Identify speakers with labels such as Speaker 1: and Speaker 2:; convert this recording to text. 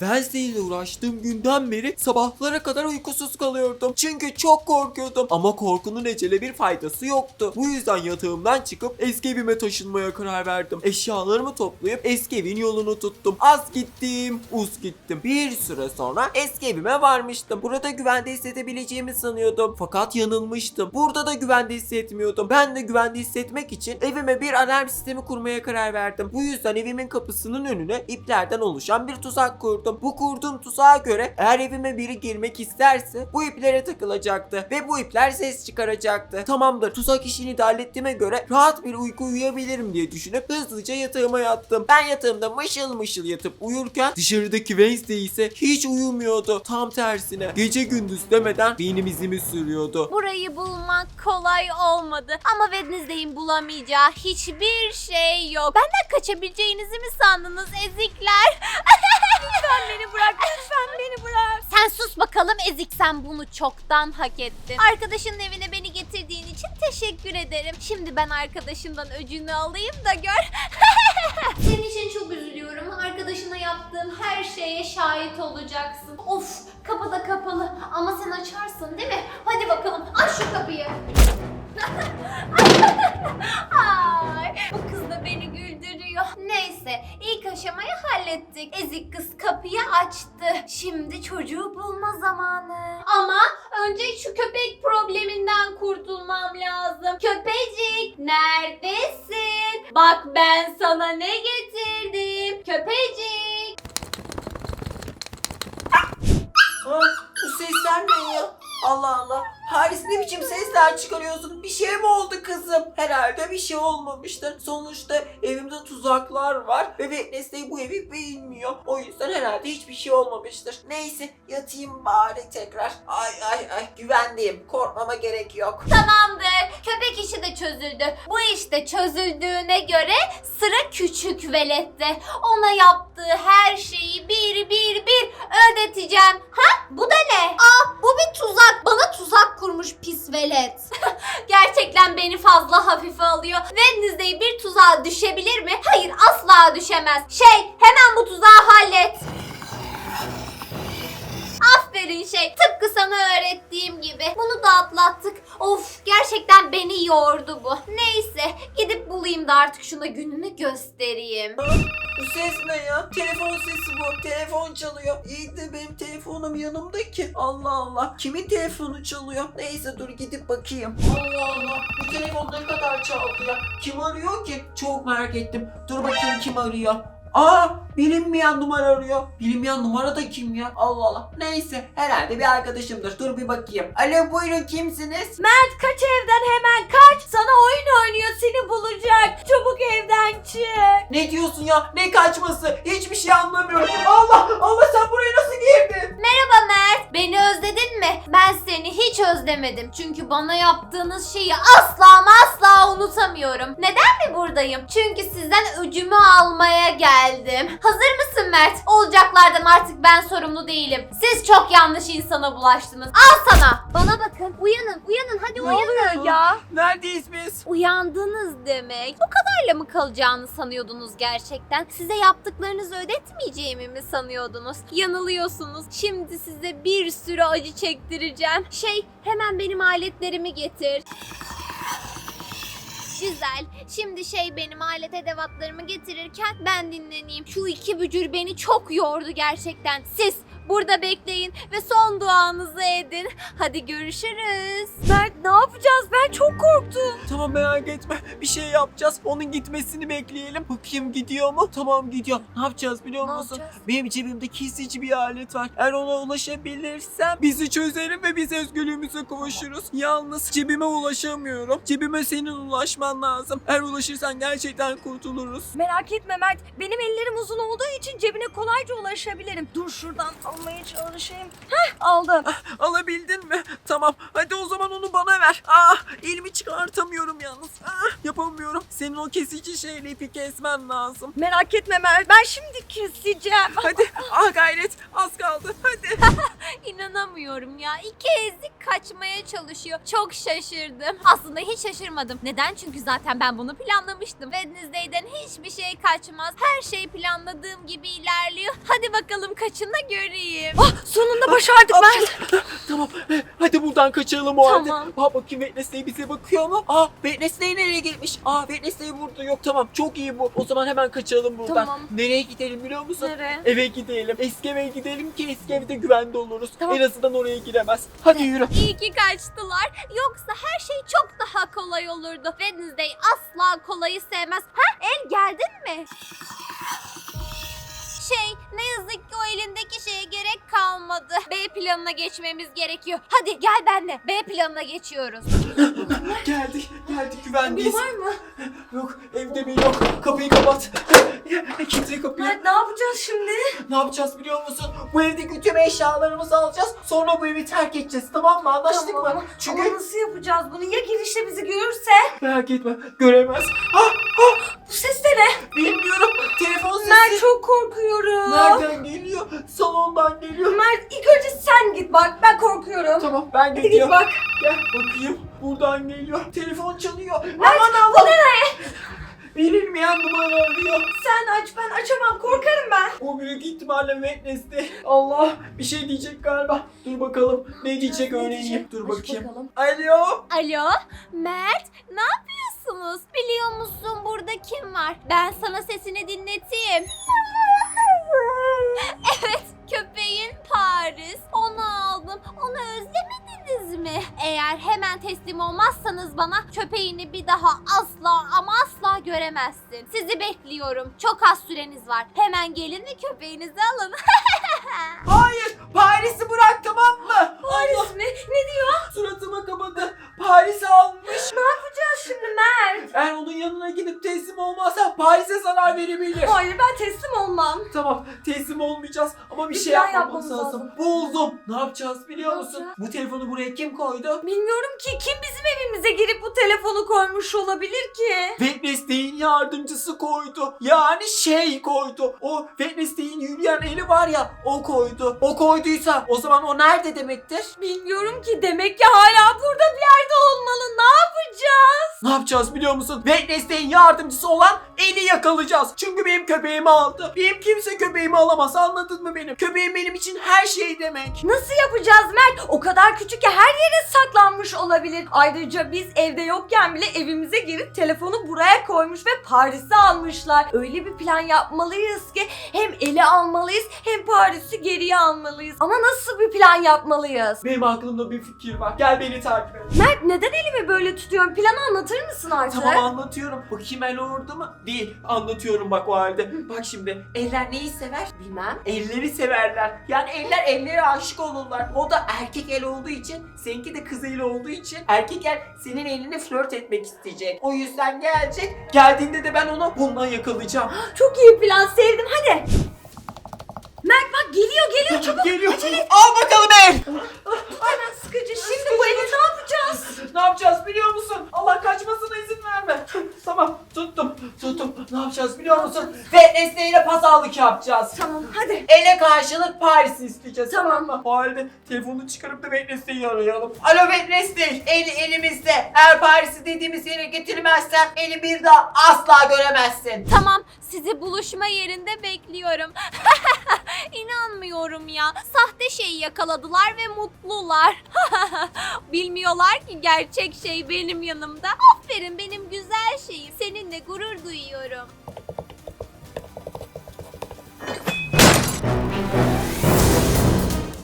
Speaker 1: Wednesday ile uğraştığım günden beri sabahlara kadar uykusuz kalıyordum. Çünkü çok korkuyordum. Ama korkunun ecele bir faydası yoktu. Bu yüzden yatağımdan çıkıp eski evime taşınmaya karar verdim. Eşyalarımı toplayıp eski evin yolunu tuttum. Az gittim, uz gittim. Bir süre sonra eski evime varmıştım. Burada güvende hissedebileceğimi sanıyordum. Fakat yanılmıştım. Burada da güvende hissetmiyordum. Ben de güvende hissetmek için evime bir alarm sistemi kurmaya karar verdim. Bu yüzden evimin kapısının önüne iplerden oluşan bir tuzak kurdum. Bu kurduğum tuzağa göre eğer evime biri girmek isterse bu iplere takılacaktı ve bu ipler ses çıkaracaktı. Tamamdır tuzak işini de hallettiğime göre rahat bir uyku uyuyabilirim diye düşünüp hızlıca yatağıma yattım. Ben yatağımda mışıl mışıl yatıp uyurken dışarıdaki Wednesday ise hiç uyumuyordu. Tam tersine gece gündüz demeden benim izimi sürüyordu.
Speaker 2: Burayı bulmak kolay olmadı. Ama Wednesday'in bulamayacağı hiçbir şey yok. Benden kaçabileceğinizi mi sandınız ezikler? lütfen beni bırak, lütfen beni bırak. Sen sus bakalım ezik sen bunu çoktan hak ettin. Arkadaşının evine beni getirdiğin için teşekkür ederim. Şimdi ben arkadaşından öcünü alayım da gör. Senin için çok üzülüyorum. Arkadaşına yaptığım her şeye şahit olacaksın. Of kapı da kapalı ama sen açarsın değil mi? Hadi bakalım aç şu kapıyı. Ay, bu kız da beni güldürüyor. Neyse ilk aşamayı hallettik. Ezik kız kapıyı açtı. Şimdi çocuğu bulma zamanı. Ama önce şu köpek probleminden kurtulmam lazım. Köpecik neredesin? Bak ben sana ne getirdim. Köpecik.
Speaker 1: Ha, bu sesler ne ya? Allah Allah. Haris ne biçim sesler çıkarıyorsun? Bir şey mi oldu kızım? Herhalde bir şey olmamıştır. Sonuçta evimde tuzaklar var ve Wednesday bu evi beğenmiyor. O yüzden herhalde hiçbir şey olmamıştır. Neyse yatayım bari tekrar. Ay ay ay güvendeyim. Korkmama gerek yok.
Speaker 2: Tamamdır. Köpek işi de çözüldü. Bu iş de çözüldüğüne göre sıra küçük velette. Ona yaptığı her şeyi bir bir bir ödeteceğim. Ha? Bu da ne? Aa bu bir tuzak. Bana tuzak kurmuş pis velet. Gerçekten beni fazla hafife alıyor. Wednesday bir tuzağa düşebilir mi? Hayır asla düşemez. Şey hemen bu tuzağı hallet. Aferin şey. Tıpkı sana öğrettiğim gibi. Bunu da atlattık. Of gerçekten beni yordu bu. Neyse gidip bulayım da artık şuna gününü göstereyim.
Speaker 1: Bu ses ne ya? Telefon sesi bu. Telefon çalıyor. İyi de benim telefonum yanımda ki. Allah Allah. Kimin telefonu çalıyor? Neyse dur gidip bakayım. Allah Allah. Bu telefon ne kadar çaldı ya? Kim arıyor ki? Çok merak ettim. Dur bakayım kim arıyor. Aa bilinmeyen numara arıyor. Bilinmeyen numara da kim ya? Allah Allah. Neyse herhalde bir arkadaşımdır. Dur bir bakayım. Alo buyurun kimsiniz?
Speaker 2: Mert kaç evden hemen kaç. Sana oyun oynuyor seni bulacak. Çabuk evden çık.
Speaker 1: Ne diyorsun ya? Ne kaçması? Hiçbir şey anlamıyorum. Allah Allah sen buraya nasıl girdin?
Speaker 2: Merhaba Mert. Beni özledin mi? Ben seni hiç özlemedim. Çünkü bana yaptığınız şeyi asla ama asla unutamıyorum. Neden mi buradayım? Çünkü sizden öcümü almaya geldim. Hazır mısın Mert? Olacaklardan artık ben sorumlu değilim. Siz çok yanlış insana bulaştınız. Al sana. Bana bakın. Uyanın. Uyanın. Hadi uyanın.
Speaker 1: ya? Neredeyiz biz?
Speaker 2: Uyandınız demek. Bu kadarla mı kalacağını sanıyordunuz gerçekten? Size yaptıklarınızı ödetmeyeceğimi mi sanıyordunuz? Yanılıyorsunuz. Şimdi size bir sürü acı çektireceğim. Şey, hemen benim aletlerimi getir. Güzel. Şimdi şey benim alet edevatlarımı getirirken ben dinleneyim. Şu iki bücür beni çok yordu gerçekten. Siz burada bekleyin ve son duanızı edin. Hadi görüşürüz.
Speaker 3: Mert ne yapacağız? Ben çok korktum.
Speaker 1: Tamam merak etme. Bir şey yapacağız. Onun gitmesini bekleyelim. Bakayım gidiyor mu? Tamam gidiyor. Ne yapacağız biliyor
Speaker 3: Ne
Speaker 1: musun?
Speaker 3: yapacağız?
Speaker 1: Benim cebimde kesici bir alet var. Eğer ona ulaşabilirsem bizi çözerim ve biz özgürlüğümüze kavuşuruz. Yalnız cebime ulaşamıyorum. Cebime senin ulaşman lazım. Eğer ulaşırsan gerçekten kurtuluruz.
Speaker 3: Merak etme Mert. Benim ellerim uzun olduğu için cebine kolayca ulaşabilirim. Dur şuradan almaya çalışayım. Heh aldım.
Speaker 1: Alabildin mi? Tamam. Hadi o zaman onu bana ver. Ah, elimi çıkartamıyorum yalnız. Ah, yapamıyorum. Senin o kesici şeyle ipi kesmen lazım.
Speaker 3: Merak etme Mert. Ben şimdi keseceğim.
Speaker 1: Hadi. Ah gayret. Az kaldı. Hadi.
Speaker 2: İnanamıyorum ya. İki ezik kaçmaya çalışıyor. Çok şaşırdım. Aslında hiç şaşırmadım. Neden? Çünkü zaten ben bunu planlamıştım. Wednesday'den hiçbir şey kaçmaz. Her şey planladığım gibi ilerliyor. Hadi bakalım kaçın da göreyim.
Speaker 3: Ah, sonunda başardık Mert.
Speaker 1: Tamam eh, hadi buradan kaçalım o halde.
Speaker 2: Tamam.
Speaker 1: Aa bakayım Wednesday bize bakıyor mu? Aa Wednesday nereye gitmiş? Aa Wednesday burada yok tamam çok iyi bu. O zaman hemen kaçalım buradan.
Speaker 2: Tamam.
Speaker 1: Nereye gidelim biliyor musun?
Speaker 2: Nereye?
Speaker 1: Eve gidelim. Eski eve gidelim ki eski evde güvende oluruz.
Speaker 3: Tamam.
Speaker 1: En azından oraya giremez. Hadi yürü.
Speaker 2: İyi ki kaçtılar. Yoksa her şey çok daha kolay olurdu. Wednesday asla kolayı sevmez. Ha El geldin mi? Şey ne yazık ki o elindeki şeye gerek kalmadı. B planına geçmemiz gerekiyor. Hadi gel benimle. B planına geçiyoruz.
Speaker 1: Geldik geldik güvendeyiz.
Speaker 3: var mı?
Speaker 1: Yok evde bir yok. Kapıyı kapat. Kilitle kapıyı.
Speaker 3: Mert ne yapacağız şimdi?
Speaker 1: Ne yapacağız biliyor musun? Bu evdeki tüm eşyalarımızı alacağız. Sonra bu evi terk edeceğiz tamam mı? Anlaştık
Speaker 3: Tamam.
Speaker 1: mı? Çünkü
Speaker 3: Ama nasıl yapacağız bunu? Ya girişte bizi görürse?
Speaker 1: merak etme göremez. Ah,
Speaker 3: korkuyorum.
Speaker 1: Tamam ben
Speaker 3: Hadi
Speaker 1: gidiyorum.
Speaker 3: git bak.
Speaker 1: Gel bakayım. Buradan geliyor. Telefon çalıyor. Aman
Speaker 3: bu
Speaker 1: Allah'ım.
Speaker 3: ne?
Speaker 1: Bilinmeyen numara arıyor.
Speaker 3: Sen aç ben açamam korkarım ben.
Speaker 1: O büyük ihtimalle Wednesday. Allah bir şey diyecek galiba. Dur bakalım. Ne diyecek
Speaker 3: Ne
Speaker 1: öğreneyim.
Speaker 3: diyecek?
Speaker 1: Dur
Speaker 3: Aç
Speaker 1: bakayım.
Speaker 3: bakalım.
Speaker 1: Alo.
Speaker 2: Alo Mert ne yapıyorsunuz? Biliyor musun burada kim var? Ben sana sesini dinleteyim. Eğer hemen teslim olmazsanız bana köpeğini bir daha asla ama asla göremezsin. Sizi bekliyorum. Çok az süreniz var. Hemen gelin ve köpeğinizi alın.
Speaker 1: Hayır. Paris'i bırak tamam mı?
Speaker 3: Paris mi? Ne diyor?
Speaker 1: suratıma kapadı. Paris'i almış.
Speaker 3: Ne yapacağız şimdi Mert?
Speaker 1: Eğer onun yanına gidip teslim olmazsa Paris'e zarar verebilir.
Speaker 3: Hayır ben teslim olmam.
Speaker 1: Tamam teslim olmayacağız ama bir,
Speaker 3: Bir
Speaker 1: şey
Speaker 3: plan
Speaker 1: yapmamız
Speaker 3: yapmamız
Speaker 1: lazım.
Speaker 3: lazım.
Speaker 1: Buldum. Ne yapacağız biliyor
Speaker 3: Ne
Speaker 1: musun?
Speaker 3: yapacağız?
Speaker 1: Bu telefonu buraya kim koydu?
Speaker 3: Bilmiyorum ki kim bizim evimize girip bu telefonu koymuş olabilir ki?
Speaker 1: Wednesday'in yardımcısı koydu. Yani şey koydu. O Wednesday'in yürüyen eli var ya o koydu. O koyduysa o zaman o nerede demektir?
Speaker 3: Bilmiyorum ki demek ki hala burada bir yerde olmalı. Ne yapacağız?
Speaker 1: Ne yapacağız biliyor musun? Wednesday'in yardımcısı olan eli yakalayacağız. Çünkü benim köpeğimi aldı. Benim kimse köpeğimi alamaz anladın mı benim? Köpeğim benim için her şey demek.
Speaker 3: Nasıl yapacağız Mert? O kadar küçük ki her yere saklanmış olabilir. Ayrıca biz evde yokken bile evimize girip telefonu buraya koymuş ve Paris'i almışlar. Öyle bir plan yapmalıyız ki hem eli almalıyız hem Paris'i geriye almalıyız. Ama nasıl bir plan yapmalıyız?
Speaker 1: Benim aklımda bir fikir var. Gel beni takip et.
Speaker 3: Mert neden elimi böyle tutuyorsun? Planı anlatır mısın artık?
Speaker 1: Tamam anlatıyorum. Bakayım el orada mı? Değil. Anlatıyorum bak o halde. Bak şimdi. Eller neyi sever?
Speaker 3: Bilmem.
Speaker 1: Elleri severler. Yani eller ellere aşık olurlar. O da erkek el olduğu için, seninki de kız eli olduğu için erkek el senin elini flört etmek isteyecek. O yüzden gelecek. Geldiğinde de ben onu bundan yakalayacağım.
Speaker 3: Çok iyi plan sevdim hadi. Mert bak geliyor geliyor çabuk.
Speaker 1: Geliyor. Al bakalım el.
Speaker 3: Hemen sıkıcı. Şimdi bu eli ne yapacağız?
Speaker 1: Ne yapacağız biliyor musun? Allah kaçmasına izin verme. tamam tuttum. Tuttum. Ne yapacağız biliyor musun? Ve nesneyle pazarlık yapacağız.
Speaker 3: Tamam hadi.
Speaker 1: Ele karşılık Paris'i isteyeceğiz
Speaker 3: Tamam.
Speaker 1: tamam mı? O halde telefonu çıkarıp da Wednesday'i arayalım. Alo Wednesday, eli elimizde. Eğer Paris'i dediğimiz yere getirmezsen eli bir daha asla göremezsin.
Speaker 2: Tamam, sizi buluşma yerinde bekliyorum. İnanmıyorum ya. Sahte şeyi yakaladılar ve mutlular. Bilmiyorlar ki gerçek şey benim yanımda. Aferin benim güzel şeyim. Seninle gurur duyuyorum.